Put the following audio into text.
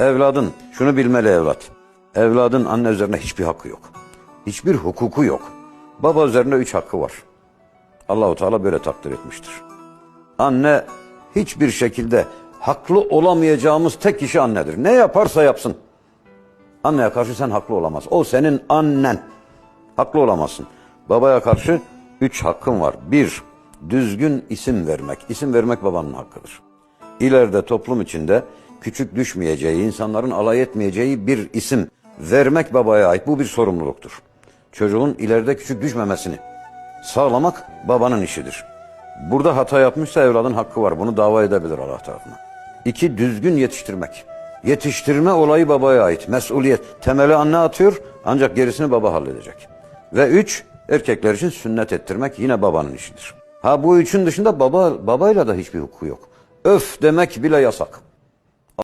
Evladın, şunu bilmeli evlat. Evladın anne üzerine hiçbir hakkı yok. Hiçbir hukuku yok. Baba üzerinde üç hakkı var. Allahu Teala böyle takdir etmiştir. Anne hiçbir şekilde haklı olamayacağımız tek kişi annedir. Ne yaparsa yapsın. Anneye karşı sen haklı olamaz. O senin annen. Haklı olamazsın. Babaya karşı üç hakkın var. Bir, düzgün isim vermek. İsim vermek babanın hakkıdır. İleride toplum içinde küçük düşmeyeceği, insanların alay etmeyeceği bir isim vermek babaya ait. Bu bir sorumluluktur. Çocuğun ileride küçük düşmemesini sağlamak babanın işidir. Burada hata yapmışsa evladın hakkı var. Bunu dava edebilir Allah tarafına. İki, düzgün yetiştirmek. Yetiştirme olayı babaya ait. Mesuliyet. Temeli anne atıyor ancak gerisini baba halledecek. Ve üç, erkekler için sünnet ettirmek yine babanın işidir. Ha bu üçün dışında baba babayla da hiçbir hukuku yok. Öf demek bile yasak.